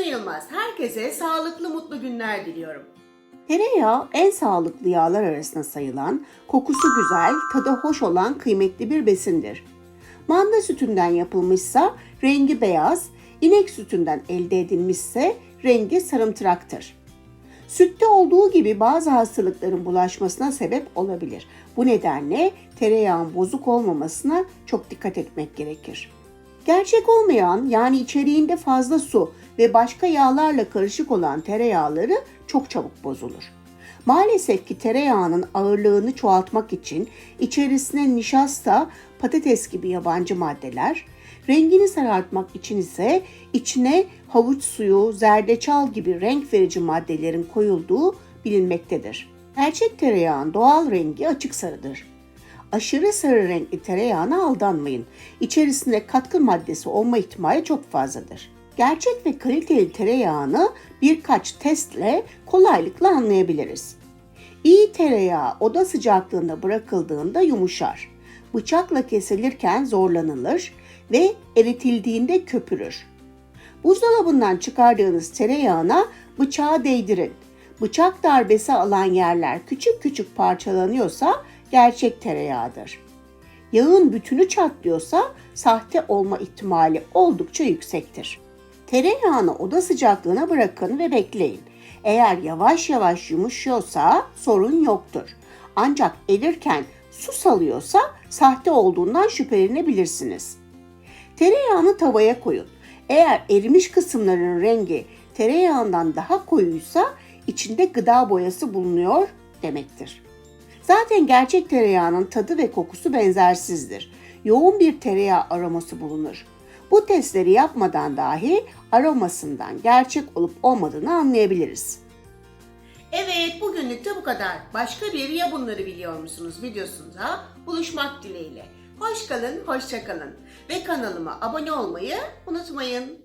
Yılmaz. Herkese sağlıklı mutlu günler diliyorum. Tereyağı en sağlıklı yağlar arasında sayılan, kokusu güzel, tadı hoş olan kıymetli bir besindir. Manda sütünden yapılmışsa rengi beyaz, inek sütünden elde edilmişse rengi sarımtıraktır. Sütte olduğu gibi bazı hastalıkların bulaşmasına sebep olabilir. Bu nedenle tereyağın bozuk olmamasına çok dikkat etmek gerekir. Gerçek olmayan yani içeriğinde fazla su ve başka yağlarla karışık olan tereyağları çok çabuk bozulur. Maalesef ki tereyağının ağırlığını çoğaltmak için içerisine nişasta, patates gibi yabancı maddeler, rengini sarartmak için ise içine havuç suyu, zerdeçal gibi renk verici maddelerin koyulduğu bilinmektedir. Gerçek tereyağın doğal rengi açık sarıdır. Aşırı sarı renkli tereyağına aldanmayın. İçerisinde katkı maddesi olma ihtimali çok fazladır. Gerçek ve kaliteli tereyağını birkaç testle kolaylıkla anlayabiliriz. İyi tereyağı oda sıcaklığında bırakıldığında yumuşar. Bıçakla kesilirken zorlanılır ve eritildiğinde köpürür. Buzdolabından çıkardığınız tereyağına bıçağı değdirin. Bıçak darbesi alan yerler küçük küçük parçalanıyorsa gerçek tereyağıdır. Yağın bütünü çatlıyorsa sahte olma ihtimali oldukça yüksektir. Tereyağını oda sıcaklığına bırakın ve bekleyin. Eğer yavaş yavaş yumuşuyorsa sorun yoktur. Ancak erirken su salıyorsa sahte olduğundan şüphelenebilirsiniz. Tereyağını tavaya koyun. Eğer erimiş kısımların rengi tereyağından daha koyuysa içinde gıda boyası bulunuyor demektir. Zaten gerçek tereyağının tadı ve kokusu benzersizdir. Yoğun bir tereyağı aroması bulunur. Bu testleri yapmadan dahi aromasından gerçek olup olmadığını anlayabiliriz. Evet bugünlük de bu kadar. Başka bir ya bunları biliyor musunuz videosunda buluşmak dileğiyle. Hoş kalın, hoşça kalın ve kanalıma abone olmayı unutmayın.